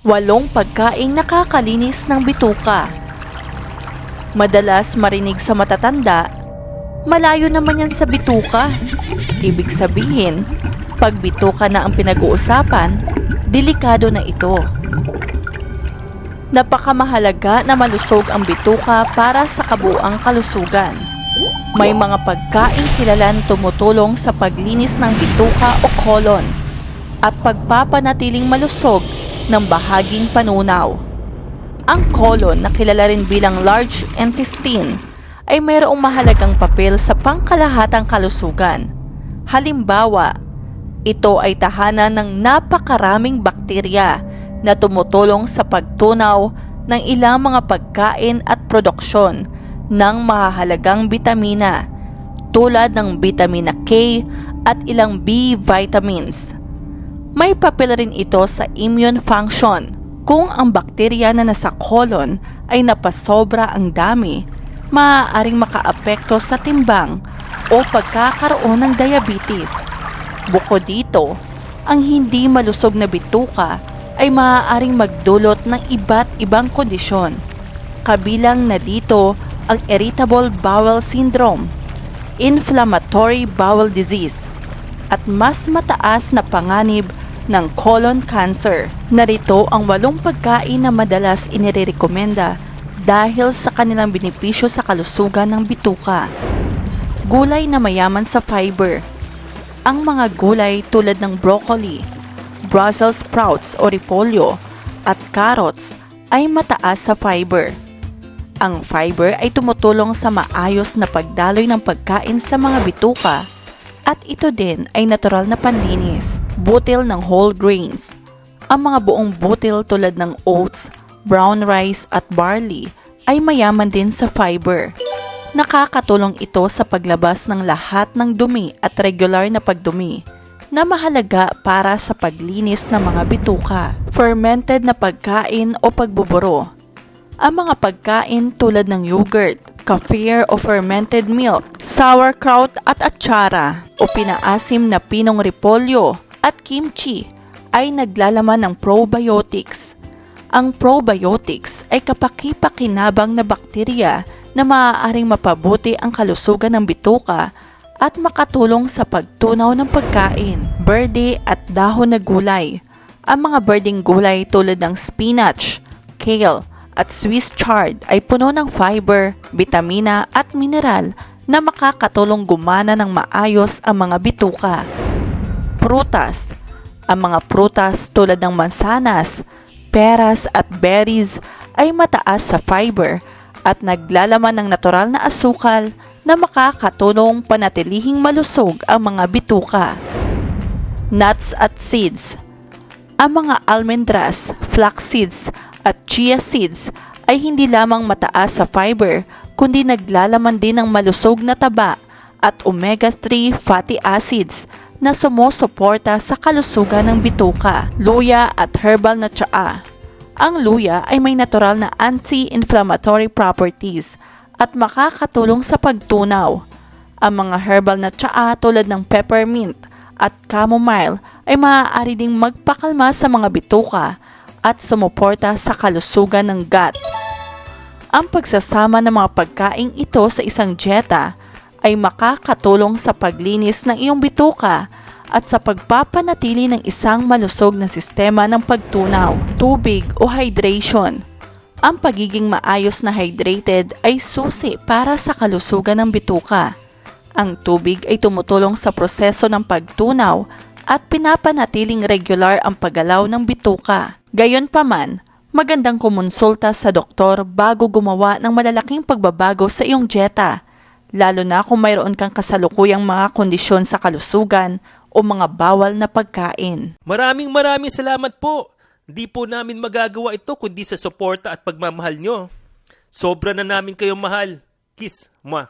Walong pagkaing nakakalinis ng bituka. Madalas marinig sa matatanda, malayo naman yan sa bituka. Ibig sabihin, pag bituka na ang pinag-uusapan, delikado na ito. Napakamahalaga na malusog ang bituka para sa kabuang kalusugan. May mga pagkain kilalan tumutulong sa paglinis ng bituka o kolon at pagpapanatiling malusog ng bahaging panunaw. Ang kolon na kilala rin bilang large intestine ay mayroong mahalagang papel sa pangkalahatang kalusugan. Halimbawa, ito ay tahanan ng napakaraming bakterya na tumutulong sa pagtunaw ng ilang mga pagkain at produksyon ng mahahalagang bitamina tulad ng vitamina K at ilang B vitamins. May papel rin ito sa immune function. Kung ang bakterya na nasa colon ay napasobra ang dami, maaaring makaapekto sa timbang o pagkakaroon ng diabetes. Bukod dito, ang hindi malusog na bituka ay maaaring magdulot ng iba't ibang kondisyon. Kabilang na dito ang irritable bowel syndrome, inflammatory bowel disease, at mas mataas na panganib ng colon cancer. Narito ang walong pagkain na madalas inirekomenda dahil sa kanilang benepisyo sa kalusugan ng bituka. Gulay na mayaman sa fiber. Ang mga gulay tulad ng broccoli, Brussels sprouts o repolyo, at carrots ay mataas sa fiber. Ang fiber ay tumutulong sa maayos na pagdaloy ng pagkain sa mga bituka at ito din ay natural na panlinis. Butil ng whole grains. Ang mga buong butil tulad ng oats, brown rice at barley ay mayaman din sa fiber. Nakakatulong ito sa paglabas ng lahat ng dumi at regular na pagdumi na mahalaga para sa paglinis ng mga bituka. Fermented na pagkain o pagbuburo. Ang mga pagkain tulad ng yogurt, kefir o fermented milk, sauerkraut at atsara o pinaasim na pinong repolyo at kimchi ay naglalaman ng probiotics. Ang probiotics ay kapakipakinabang na bakterya na maaaring mapabuti ang kalusugan ng bituka at makatulong sa pagtunaw ng pagkain. Berde at dahon na gulay. Ang mga berdeng gulay tulad ng spinach, kale, at Swiss chard ay puno ng fiber, vitamina at mineral na makakatulong gumana ng maayos ang mga bituka. Prutas. Ang mga prutas tulad ng mansanas, peras at berries ay mataas sa fiber at naglalaman ng natural na asukal na makakatulong panatilihing malusog ang mga bituka. Nuts at seeds. Ang mga almendras, flax seeds at chia seeds ay hindi lamang mataas sa fiber kundi naglalaman din ng malusog na taba at omega-3 fatty acids na sumusuporta sa kalusugan ng bituka, luya at herbal na tsaa. Ang luya ay may natural na anti-inflammatory properties at makakatulong sa pagtunaw. Ang mga herbal na tsaa tulad ng peppermint at chamomile ay maaari ding magpakalma sa mga bituka at sumuporta sa kalusugan ng gut. Ang pagsasama ng mga pagkaing ito sa isang dieta ay makakatulong sa paglinis ng iyong bituka at sa pagpapanatili ng isang malusog na sistema ng pagtunaw, tubig o hydration. Ang pagiging maayos na hydrated ay susi para sa kalusugan ng bituka. Ang tubig ay tumutulong sa proseso ng pagtunaw at pinapanatiling regular ang paggalaw ng bituka. Gayonpaman, magandang kumonsulta sa doktor bago gumawa ng malalaking pagbabago sa iyong dieta, lalo na kung mayroon kang kasalukuyang mga kondisyon sa kalusugan o mga bawal na pagkain. Maraming maraming salamat po. Di po namin magagawa ito kundi sa suporta at pagmamahal nyo. Sobra na namin kayong mahal. Kiss, ma.